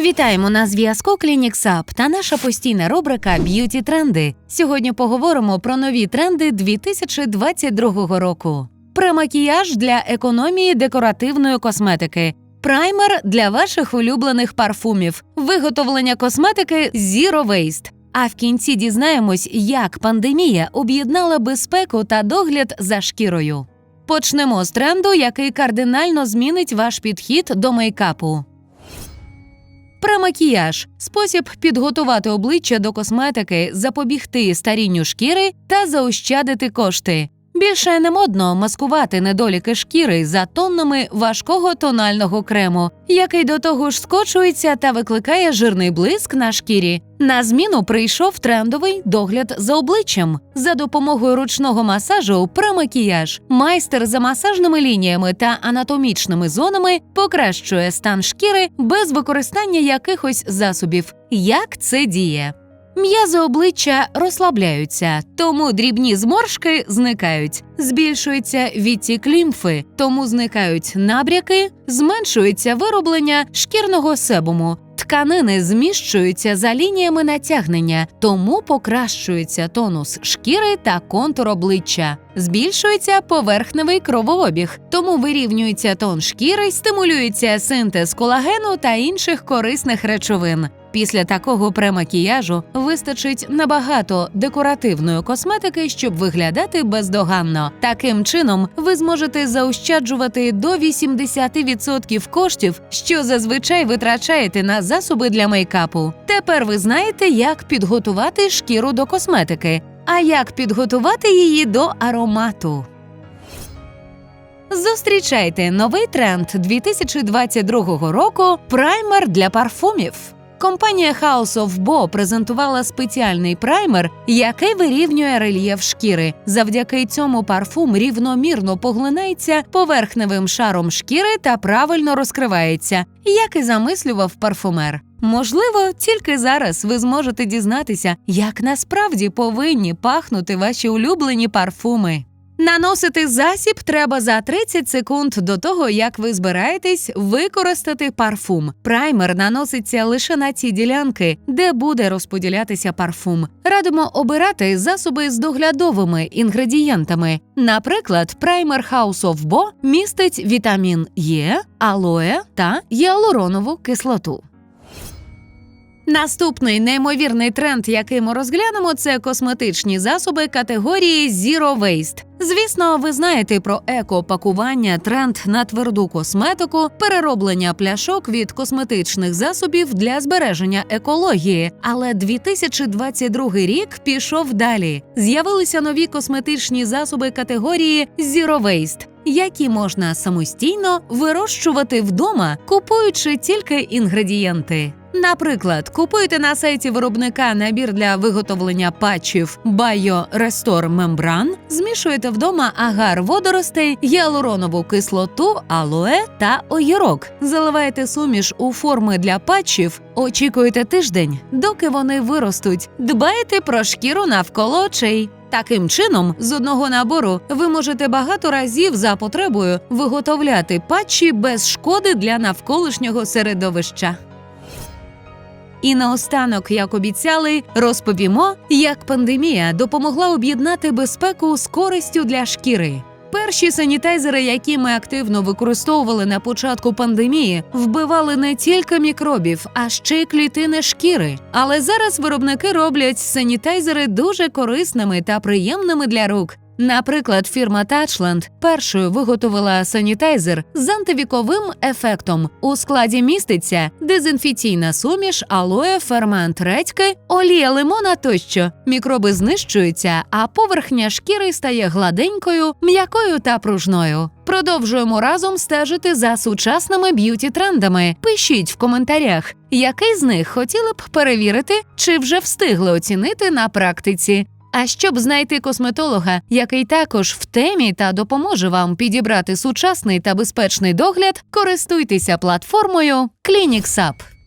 Вітаємо на зв'язку Клініксап та наша постійна рубрика Б'юті тренди. Сьогодні поговоримо про нові тренди 2022 року. Премакіяж для економії декоративної косметики. Праймер для ваших улюблених парфумів, виготовлення косметики Zero Waste. А в кінці дізнаємось, як пандемія об'єднала безпеку та догляд за шкірою. Почнемо з тренду, який кардинально змінить ваш підхід до мейкапу. Премакіяж спосіб підготувати обличчя до косметики, запобігти старінню шкіри та заощадити кошти. Більше не модно маскувати недоліки шкіри за тоннами важкого тонального крему, який до того ж скочується та викликає жирний блиск на шкірі. На зміну прийшов трендовий догляд за обличчям за допомогою ручного масажу премакіяж. Майстер за масажними лініями та анатомічними зонами покращує стан шкіри без використання якихось засобів. Як це діє? М'язи обличчя розслабляються, тому дрібні зморшки зникають, збільшується відтік лімфи, тому зникають набряки, зменшується вироблення шкірного себуму. Тканини зміщуються за лініями натягнення, тому покращується тонус шкіри та контур обличчя. Збільшується поверхневий кровообіг, тому вирівнюється тон шкіри, стимулюється синтез колагену та інших корисних речовин. Після такого премакіяжу вистачить набагато декоративної косметики, щоб виглядати бездоганно. Таким чином, ви зможете заощаджувати до 80% коштів, що зазвичай витрачаєте на засоби для мейкапу. Тепер ви знаєте, як підготувати шкіру до косметики, а як підготувати її до аромату. Зустрічайте новий тренд 2022 року праймер для парфумів. Компанія House of Bo презентувала спеціальний праймер, який вирівнює рельєф шкіри. Завдяки цьому парфум рівномірно поглинається поверхневим шаром шкіри та правильно розкривається, як і замислював парфумер. Можливо, тільки зараз ви зможете дізнатися, як насправді повинні пахнути ваші улюблені парфуми. Наносити засіб треба за 30 секунд до того, як ви збираєтесь використати парфум. Праймер наноситься лише на ті ділянки, де буде розподілятися парфум. Радимо обирати засоби з доглядовими інгредієнтами. Наприклад, праймер House of Bo містить вітамін Е, алоє та гіалуронову кислоту. Наступний неймовірний тренд, який ми розглянемо, це косметичні засоби категорії Zero Waste. Звісно, ви знаєте про еко-пакування, тренд на тверду косметику, перероблення пляшок від косметичних засобів для збереження екології. Але 2022 рік пішов далі. З'явилися нові косметичні засоби категорії Zero Waste, які можна самостійно вирощувати вдома, купуючи тільки інгредієнти. Наприклад, купуєте на сайті виробника набір для виготовлення патчів Bio Restore Membran, змішуєте вдома агар водоростей, гіалуронову кислоту, алоe та огірок. Заливаєте суміш у форми для патчів, очікуєте тиждень, доки вони виростуть. Дбаєте про шкіру навколо очей. Таким чином, з одного набору ви можете багато разів за потребою виготовляти патчі без шкоди для навколишнього середовища. І наостанок, як обіцяли, розповімо, як пандемія допомогла об'єднати безпеку з користю для шкіри. Перші санітайзери, які ми активно використовували на початку пандемії, вбивали не тільки мікробів, а ще й клітини шкіри. Але зараз виробники роблять санітайзери дуже корисними та приємними для рук. Наприклад, фірма Touchland першою виготовила санітайзер з антивіковим ефектом. У складі міститься дезінфіційна суміш, алоє, фермент редьки, олія лимона тощо. Мікроби знищуються, а поверхня шкіри стає гладенькою, м'якою та пружною. Продовжуємо разом стежити за сучасними б'юті трендами. Пишіть в коментарях, який з них хотіли б перевірити, чи вже встигли оцінити на практиці. А щоб знайти косметолога, який також в темі та допоможе вам підібрати сучасний та безпечний догляд, користуйтеся платформою ClinicsUp.